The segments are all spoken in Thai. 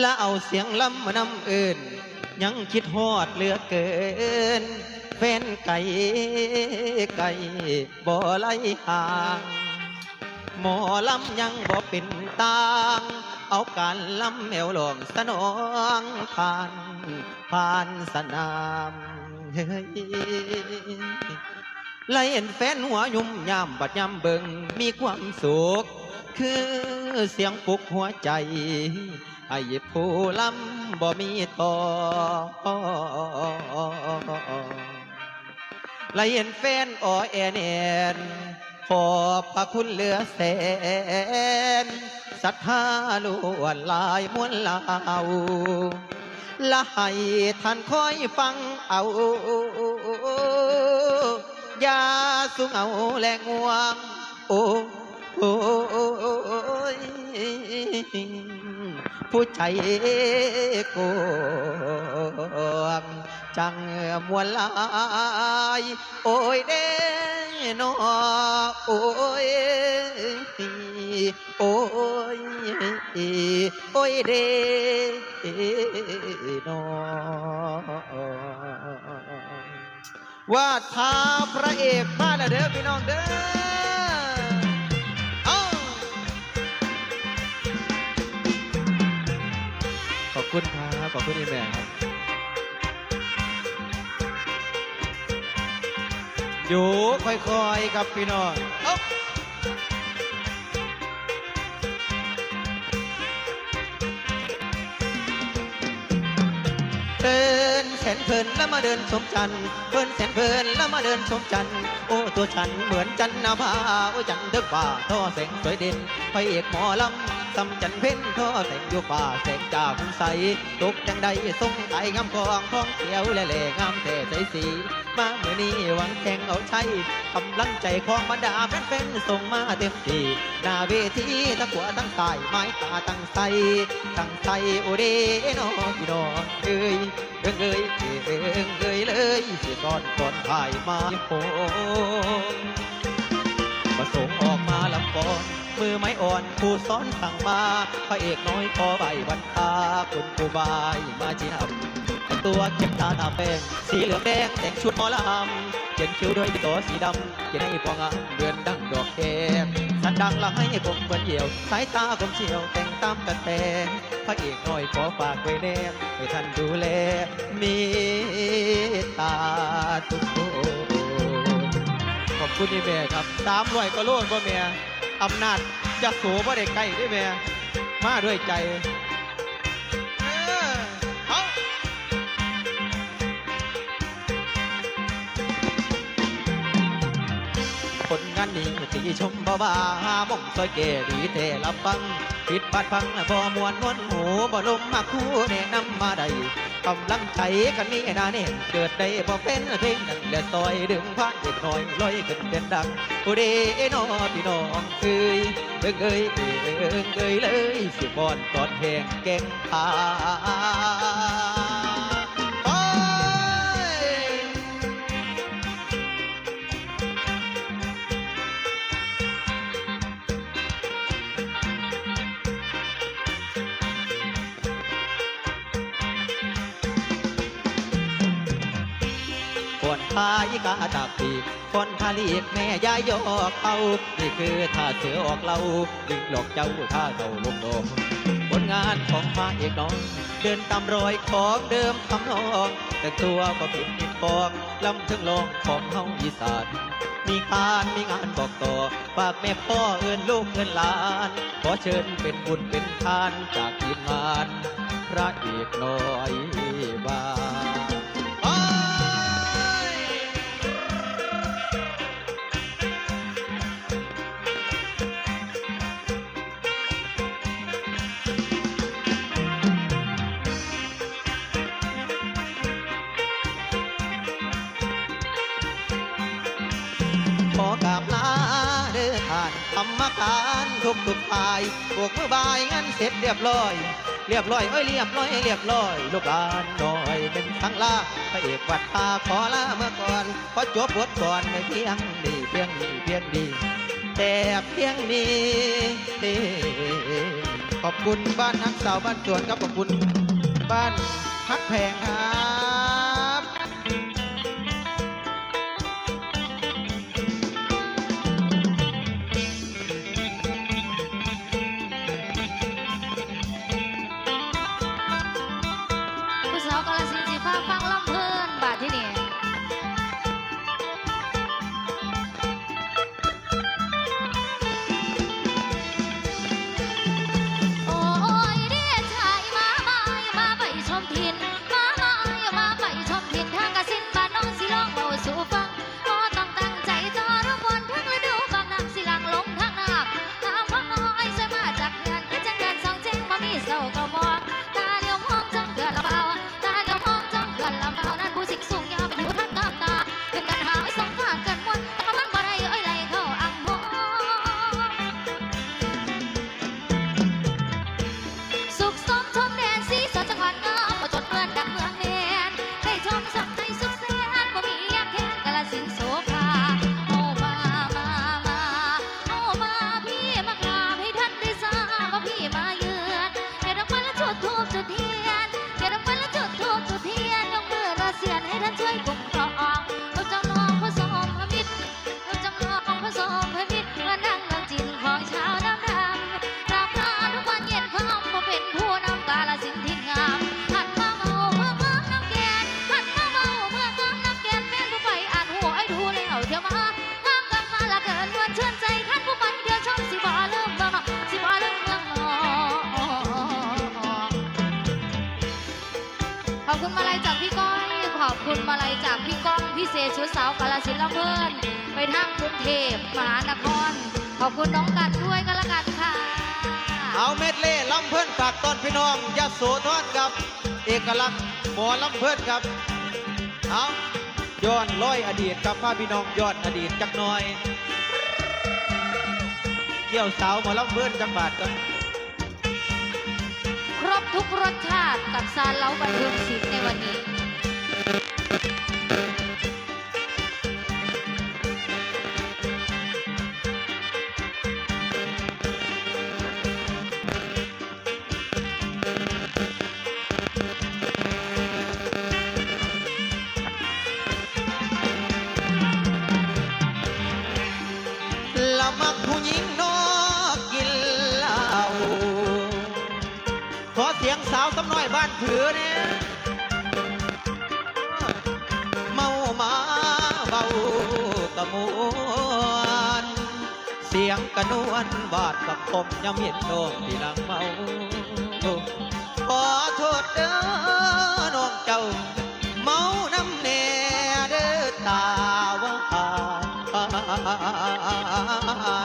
และเอาเสียงลำมานำเอินยังคิดฮอดเลือเกินแฟนไก่ไก่บ่ไล่ห่างหมอลำยังบ่เป็นตางเอาการลำแมวหลวงสนองผ่านผ่านสนามเฮ้ย ไล่เห็นแฟนหัวยุ่มยามบัดยามเบิงมีความสุข คือเสียงปลุกหัวใจให้ผู้ลำบ่มีต่อไล่เห็นแฟนอ่อแอนแอนขอบพระคุณเหลือแสนศรัทธาล้วนลายมวลลาวและให้ท่านคอยฟังเอา ยาสุงเอาแรงงวง โอ้โอ้ยผู้ใจโกงจังมวลลายโอ้ยเด้นอโอ้ยโอ้ยโอ้ยเด้นอ ว่าท้าพระเอกมาแล้วเด้อพี่น้องเด้อเอาขอบคุณครับ ขอบคุณอีแม่ครับ อยู่ค่อยๆกับพี่น้องเอ้าเดิ นเพลินแล้วมาเดินชมจันทร์เพลินแสนเพลินแล้วมาเดินชมจันทร์โอ้ตัวฉันเหมือนจันนาภาโอ้จันเดือกว่าท่อแสงสวยเด่นไปเอกหมอลำ สำจันเพ่นท่อแสงอยู่ฟ้าแสงจากคุณใสตกจังใดทรงไองามกองท้องเขียวและแหล่งามแต่ใสสี มาเมื่อนี้หวังแข่งเอาชัยกำลังใจของบรรดาแฟนๆส่งมาเต็มที่หน้าเวทีทั้งขวาทั้งซ้ไม้ตาตั้งใสตั้งใสโอเดโนพี่น้องเอ้ยเอิงเอ้ยเอิงเอ้ยเลยสิก่อนก่อนถ่ายมาโห มือไม้อ่อนผู้สอนสั่งมาพระเอกน้อยขอใบวันตาคุณครูบายมาจีนำตัวเก็บตาตาแป้งสีเหลืองแดงแต่งชุดหมอลำเขียนคิ้วด้วยดินสอสีดำเขียนให้พองามเดือนดังดอกแก้มสันดังละให้ผมเหมือนเหี่ยว สายตาผมเฉียวแต่งตามกันแต่พระเอกน้อยขอฝากไว้แนบให้ท่านดูแลมีตาทุกคนขอบคุณนี่แม่ครับสามร้อยก็โลดพ่อแม่ อำนาจจะโสบ่ได้ใกล้ด้วยแม่มาด้วยใจผลงานนี้ตีชมบ่บ่าหาม่งซอยเกดีเทรับฟังผิดบาดฟังบ่มวนนวลหูบ่ลมมาคู่แนะนำมาได้ กำลังใจกันนี่นาเน่เกิดได้บ่เป็นเพลงนั้นและซอยดึงพาเด็กน้อยลอยขึ้นเป็นดังผู้เดนอพี่น้องเอ้ยเอ้ยเอ้ยเอ้ยเอ้ยเอ้ยเลยสิบอนตอนแห่งแก่งพา คนพายกาตากปีคนพาลีกแม่ยายยอกเอานี่คือท่าเสือออกเล่าดึงหลอกเจ้าท่าเก่าลงโดมผลงานของพระเอกน้อง เดินตามรอยของเดิมทำนอง แต่ตัวก็ผิดผิดฟองลำถึงลองของเฮาอีสานมีการมีงานบอกต่อฝากแม่พ่อเอินลูกเอินหลาน ขอเชิญเป็นบุญเป็นทานจากทีมงาน พระเอกน้อยบา ขอกราบลาเด้อท่านธรรมการทุกทุกฝ่ายพวกมือบายงั้นเสร็จเรียบร้อย เรียบร้อยเอ้ยเรียบร้อยเรียบร้อย ลูกหลานน้อยเป็นทั้งลาพระเอกวัดตาขอลาเมื่อก่อนขอจบบทก่อนในเพียงดีเพียงดีเพียงดีแต่เพียงนี้ขอบคุณบ้านฮักสาวบ้านสวนครับขอบคุณบ้านฮักแพงครับ คุณมาลัยจากพี่ก้องพี่เศษชุดสาวกาลสินธุ์ลำเพลินไปทางกรุงเทพมหานคร ขอบคุณน้องกันด้วยกันละกันค่ะ เอาเม็ดเล่ลำเพื่อนฝากตอนพี่น้องยโสธรครับ เอกลักษณ์หมอลำเพื่อนครับ เอาย้อนร้อยอดีตกับพาพี่น้องย้อนอดีตจักหน่อย เกี่ยวสาวหมอลำเพื่อนจังบาทกันครบทุกรสชาติกับซาเล้าบันเทิงศิลป์ในวันนี้ ยงกระนวลบาดกับผมยำเห็นโนมที่ลังเมาขอโทษเด้อน้องเจ้า เมาน้ำแน่เด้อตาหวา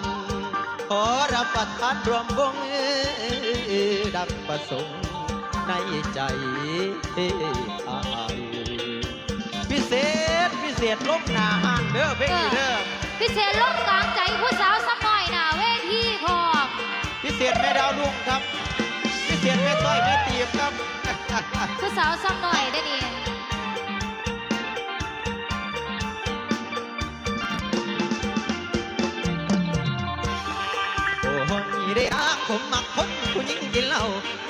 นขอรับประทานรวมวงดังประสงค์ในใจอายพิเศษพิเศษลบหนาห้างเด้อเพ่งเด้อพิเศษลบกลางใจผู้สาวสัก เศษแม่ดาวลุงครับ พิเศษแม่ต้อยแม่ตีบครับผู้สาวสักหน่อยได้อนี่โอ้ยได้อ้างผมมักคนผู้หญิงกินเหล้ายำออกมา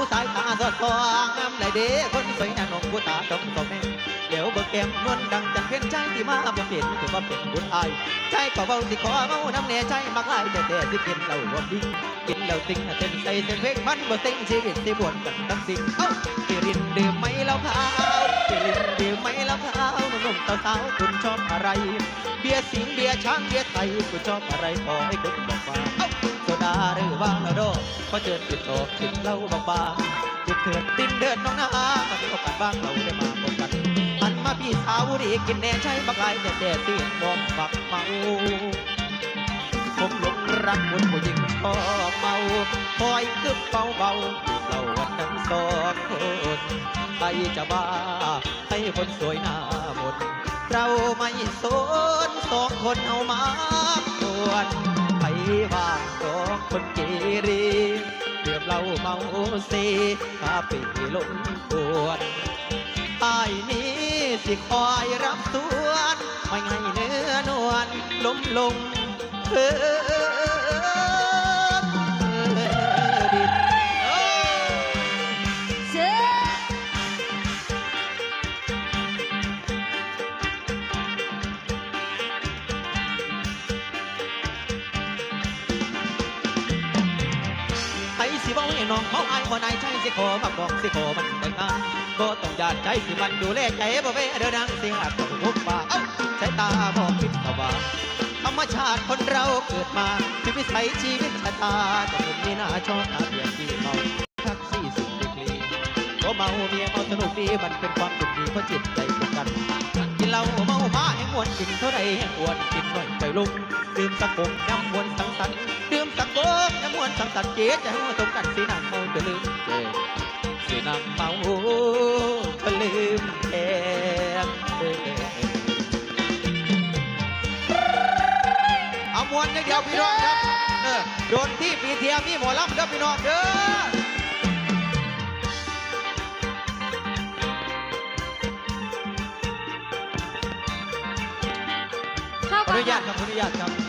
ผู้ชายตาสอดทองงามเลยเด้คนสวยน้านงผู้ตาตรงตรงแม่เดี๋ยวเบิกแก้มนวลดังจันเพียงใจที่มาบ่เปลี่ยนถือว่าเป็นบุญอายใจก็เบาสิขอเมาน้ำเนใจมักลายแต่แต่สิกินเหล้าบ่ดิ้งกินเหล้าติงเต้นใส่เส้นเพลงมันบ่ติงชีวิตสิบวนกันทั้งสิ้นเอ้าพี่รินดื่มไหมเหล้าขาวพี่รินดื่มไหมเหล้าขาวหนุ่มๆสาวๆคุณชอบอะไร เบียร์สิงเบียร์ช้างเบียร์ไทยคุณชอบอะไรขอให้คุณบอกมา โซดาหรือว่าเราโดพอเจิญติดโอติดเล้าบางๆติดเถื่อนตินเดินน้องนามามีโอกาสบ้างเราได้มาพบกันหันมาพี่สาวดีกินแน่ใช่บักลายแต่แต่ตีมองบักเมาผมหลงรักคนผู้หญิงชอบเมาคอยกึบเบาเบาเราวันนั้นสองคนใครจะบ้าให้คนสวยหน้าหมนต์เราไม่สนสองคนเอามาควน ว่าสองคนเกเรเดือบเหล้าเมาสีข้าปีลงปวดอายนี้สิคอยรับสวน ไม่ไงเนื้อนวลล้มลงเออานใจสิมันดูแลใจบ่เว้เด้อนางสิหักต้องทุกป่าเอ้าสายตาบ่คิดสว่าธรรมชาติคนเราเกิดมาชีวิตใช้ชีวิตชะตาแต่คนนี้น่าชอบตาเพียงที่เมาทักซี่สุดดีกรีก็เมาเมียเมาสนุกดีมันเป็นความสุขดีเพราะจิตใจตรงกันกินเหล้าเมามาแห่งวนกินเท่าไรแห่งวนกินหน่อยใจลุกดื่มสักกงน้ำวนสังสรรค์ดื่มสักกงน้ำวนสังสรรค์เจ๊จะหัวตรงกันสีหนางเมาจะลืมเจ๊ นางเมาจะลืมแทนเอามวนเดียวพี่น้องครับเออโดนที่ปีเทียมีหมอลำครับพี่น้องเด้อเขาขออนนุญาตครับขออนุญาตครับ